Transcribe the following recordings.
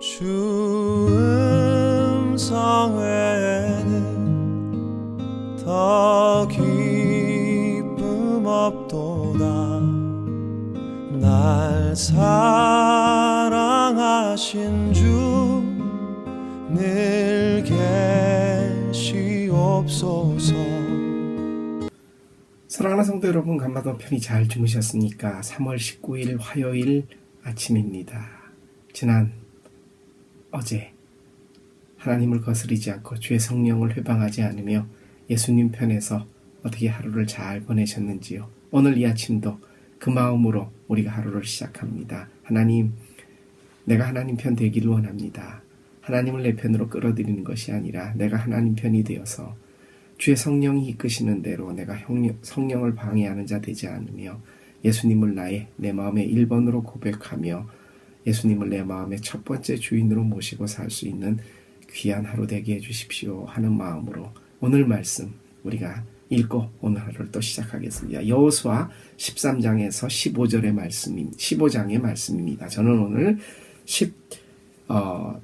주 음성 외에는 더 기쁨 없도다 여러분, 간마도 편히 잘 주무셨습니까? 3월 19일 화요일 아침입니다. 지난 어제 하나님을 거스르지 않고 주의 성령을 회방하지 않으며 예수님 편에서 어떻게 하루를 잘 보내셨는지요? 오늘 이 아침도 그 마음으로 우리가 하루를 시작합니다. 하나님, 내가 하나님 편 되기를 원합니다. 하나님을 내 편으로 끌어들이는 것이 아니라 내가 하나님 편이 되어서 주의 성령이 이끄시는 대로 내가 성령을 방해하는 자 되지 않으며 예수님을 나의 내 마음의 1번으로 고백하며 예수님을 내 마음의 첫 번째 주인으로 모시고 살 수 있는 귀한 하루 되게 해주십시오 하는 마음으로 오늘 말씀 우리가 읽고 오늘 하루를 또 시작하겠습니다. 여호수아 13장에서 15절의 말씀, 15장의 말씀입니다. 저는 오늘 10, 어,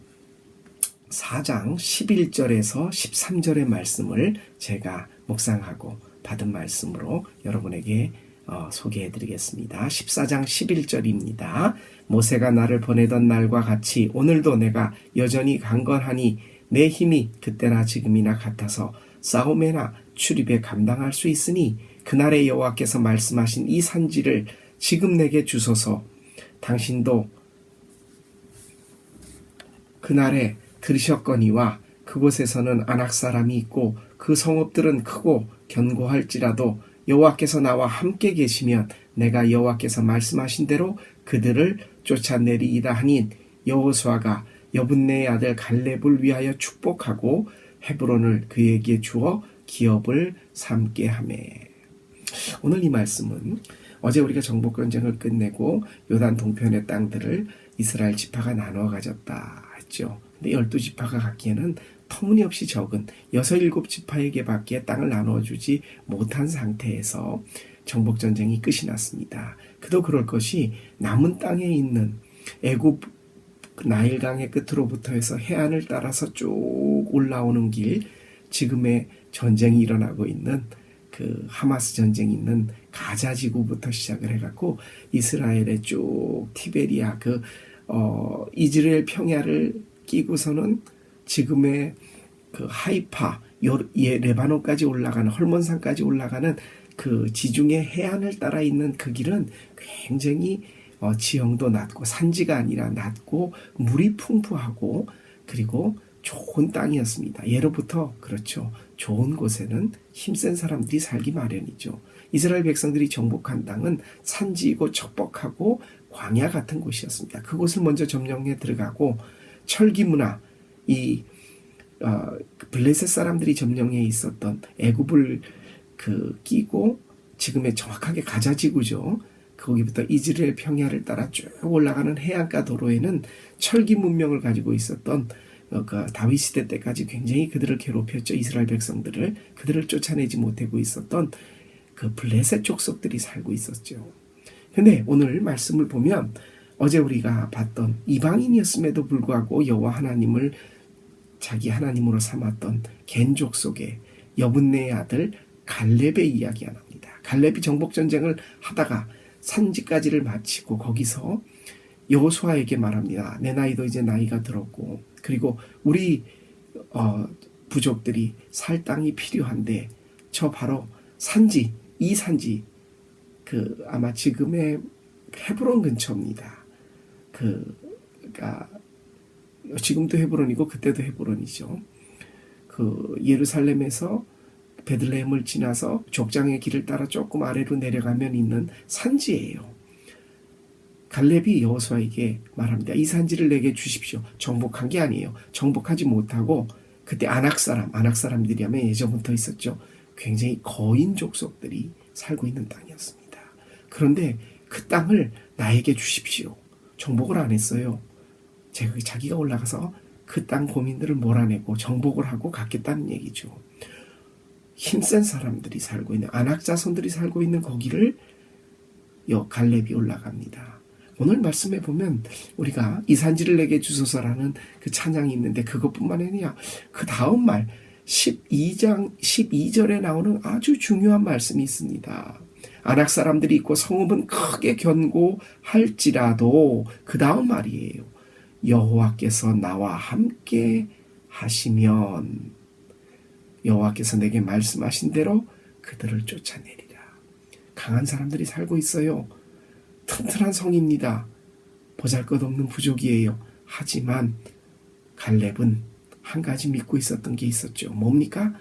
4장 11절에서 13절의 말씀을 제가 묵상하고 받은 말씀으로 여러분에게 어, 소개해 드리겠습니다. 14장 11절입니다. 모세가 나를 보내던 날과 같이 오늘도 내가 여전히 강건하니 내 힘이 그때나 지금이나 같아서 싸움에나 출입에 감당할 수 있으니 그날의 여호와께서 말씀하신 이 산지를 지금 내게 주소서 당신도 그날에 들으셨거니와 그곳에서는 안악 사람이 있고 그 성읍들은 크고 견고할지라도 여호와께서 나와 함께 계시면 내가 여호와께서 말씀하신 대로 그들을 쫓아내리이다 하니 여호수아가 여분네의 아들 갈렙을 위하여 축복하고 헤브론을 그에게 주어 기업을 삼게 하매 오늘 이 말씀은 어제 우리가 정복 전쟁을 끝내고 요단 동편의 땅들을 이스라엘 지파가 나누어 가졌다 했죠. 근데 열두 지파가 갖기에는 터무니없이 적은 여섯 일곱 지파에게 밖에 땅을 나누어 주지 못한 상태에서 정복 전쟁이 끝이 났습니다. 그도 그럴 것이 남은 땅에 있는 애굽 그 나일강의 끝으로부터 해서 해안을 따라서 쭉 올라오는 길 지금의 전쟁이 일어나고 있는 그 하마스 전쟁이 있는 가자 지구부터 시작을 해갖고 이스라엘의 쭉 티베리아 그 어, 이스라엘 평야를 끼고서는 지금의 그 하이파 요, 예, 레바논까지 올라가는 헐몬산까지 올라가는 그 지중해 해안을 따라 있는 그 길은 굉장히 어, 지형도 낮고 산지가 아니라 낮고 물이 풍부하고 그리고 좋은 땅이었습니다. 예로부터 그렇죠. 좋은 곳에는 힘센 사람들이 살기 마련이죠. 이스라엘 백성들이 정복한 땅은 산지이고 척박하고 광야 같은 곳이었습니다. 그곳을 먼저 점령해 들어가고 철기 문화 이 어, 블레셋 사람들이 점령해 있었던 애굽을 그 끼고 지금의 정확하게 가자 지구죠. 거기부터 이스라엘 평야를 따라 쭉 올라가는 해안가 도로에는 철기 문명을 가지고 있었던 어, 그 다윗 시대 때까지 굉장히 그들을 괴롭혔죠. 이스라엘 백성들을 그들을 쫓아내지 못하고 있었던 그 블레셋 족속들이 살고 있었죠. 근데 오늘 말씀을 보면 어제 우리가 봤던 이방인이었음에도 불구하고 여호와 하나님을 자기 하나님으로 삼았던 겐족 속에 여분네의 아들 갈렙의 이야기가 납니다. 갈렙이 정복 전쟁을 하다가 산지까지를 마치고 거기서 여호수아에게 말합니다. 내 나이도 이제 나이가 들었고 그리고 우리 어, 부족들이 살 땅이 필요한데 저 바로 산지 이 산지 그 아마 지금의 헤브론 근처입니다. 그 그러니까 지금도 헤브론이고 그때도 헤브론이죠. 그 예루살렘에서 베들레헴을 지나서 족장의 길을 따라 조금 아래로 내려가면 있는 산지예요. 갈렙이 여호수아에게 말합니다. 이 산지를 내게 주십시오. 정복한 게 아니에요. 정복하지 못하고 그때 안악 사람, 안악 사람들이라면 예전부터 있었죠. 굉장히 거인 족속들이 살고 있는 땅이었습니다. 그런데 그 땅을 나에게 주십시오. 정복을 안 했어요. 자기가 올라가서 그 땅 고민들을 몰아내고 정복을 하고 갖겠다는 얘기죠. 힘센 사람들이 살고 있는 안악 자손들이 살고 있는 거기를 여 갈렙이 올라갑니다. 오늘 말씀에 보면 우리가 이 산지를 내게 주소서라는 그 찬양이 있는데 그것뿐만 아니라 그 다음 말 12장 12절에 나오는 아주 중요한 말씀이 있습니다. 안악 사람들이 있고 성읍은 크게 견고할지라도 그 다음 말이에요. 여호와께서 나와 함께 하시면 여호와께서 내게 말씀하신 대로 그들을 쫓아내리라. 강한 사람들이 살고 있어요. 튼튼한 성입니다. 보잘것없는 부족이에요. 하지만 갈렙은 한 가지 믿고 있었던 게 있었죠. 뭡니까?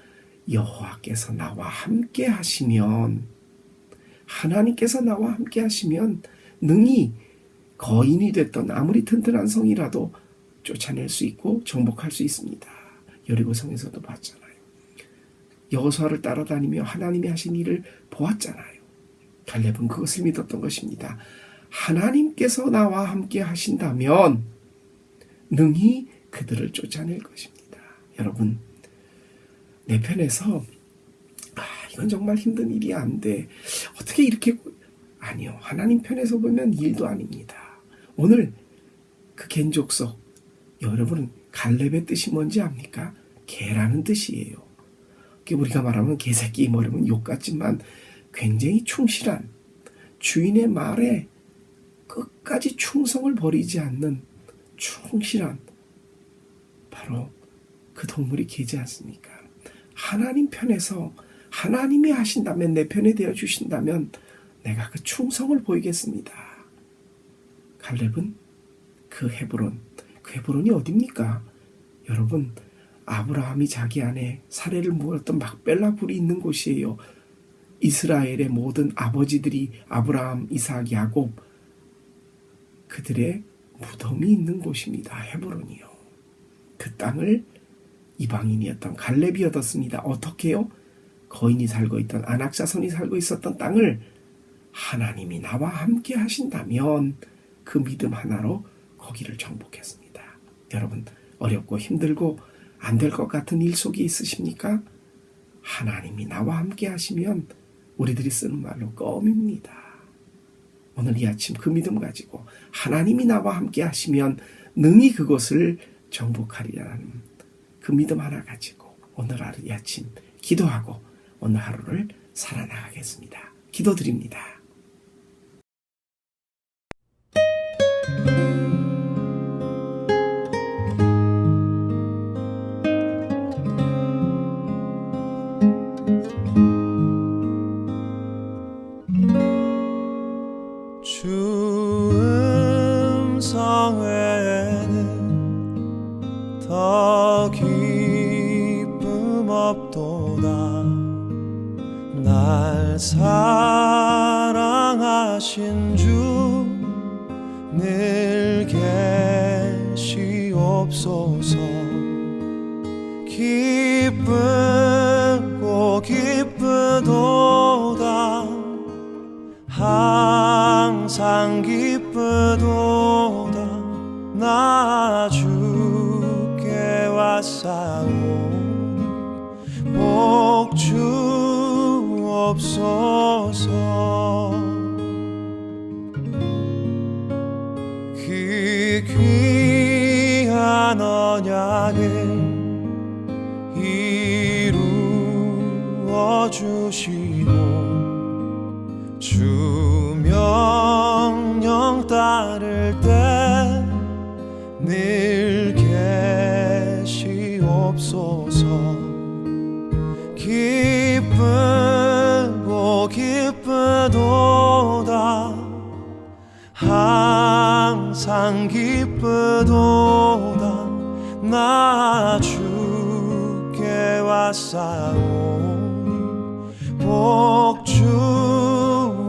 여호와께서 나와 함께 하시면 하나님께서 나와 함께 하시면 능히 거인이 됐던 아무리 튼튼한 성이라도 쫓아낼 수 있고 정복할 수 있습니다. 여리고 성에서도 봤잖아요. 여호수아를 따라다니며 하나님이 하신 일을 보았잖아요. 갈렙은 그것을 믿었던 것입니다. 하나님께서 나와 함께 하신다면 능히 그들을 쫓아낼 것입니다. 여러분, 내 편에서 아, 이건 정말 힘든 일이 안 돼. 어떻게 이렇게 아니요. 하나님 편에서 보면 일도 아닙니다. 오늘 그 겐족석 여러분 갈렙의 뜻이 뭔지 압니까? 개라는 뜻이에요. 우리가 말하면 개새끼 뭐 이러면 욕 같지만 굉장히 충실한 주인의 말에 끝까지 충성을 버리지 않는 충실한 바로 그 동물이 개지 않습니까? 하나님 편에서 하나님이 하신다면 내 편에 되어 주신다면 내가 그 충성을 보이겠습니다. 갈렙은 그 헤브론, 그 헤브론이 어딥니까? 여러분, 아브라함이 자기 안에 사례를 물었던 막벨라 굴이 있는 곳이에요. 이스라엘의 모든 아버지들이 아브라함, 이삭, 야곱 그들의 무덤이 있는 곳입니다. 헤브론이요. 그 땅을 이방인이었던 갈렙이 얻었습니다. 어떻게요? 거인이 살고 있던 안악자손이 살고 있었던 땅을 하나님이 나와 함께 하신다면 그 믿음 하나로 거기를 정복했습니다. 여러분 어렵고 힘들고 안 될 것 같은 일 속에 있으십니까? 하나님이 나와 함께 하시면 우리들이 쓰는 말로 껌입니다. 오늘 이 아침 그 믿음 가지고 하나님이 나와 함께 하시면 능히 그것을 정복하리라는 그 믿음 하나 가지고 오늘 하루 이 아침 기도하고 오늘 하루를 살아나가겠습니다. 기도드립니다. 기쁘고 기쁘도다 항상 기쁘도다 나 주께 왔사오니 복 주옵소서 그 귀한 언약을 계시옵소서 기쁘고 기쁘도다. 항상 기쁘도다. 나 주께 왔사오니 복 주옵소서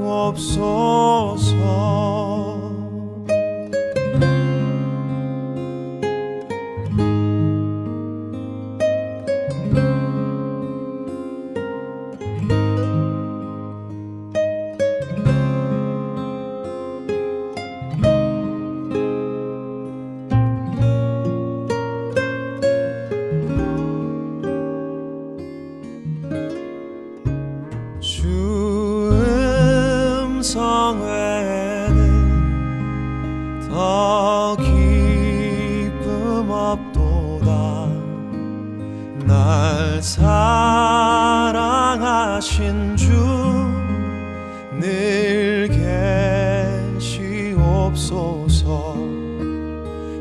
하신 주 늘 계시옵소서.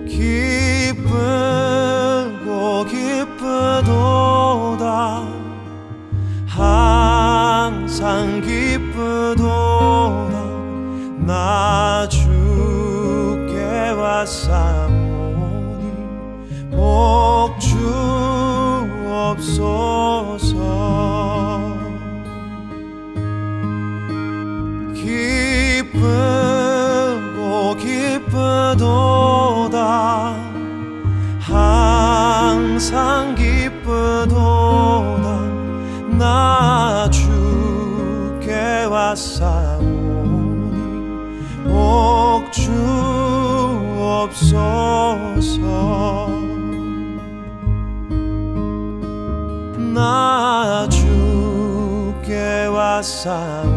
기쁘고 기쁘도다. 항상 기쁘도다. 나 주께 왔사오니 복 주옵소서 주께 왔사오니 복 주옵소서. 나 주께 왔사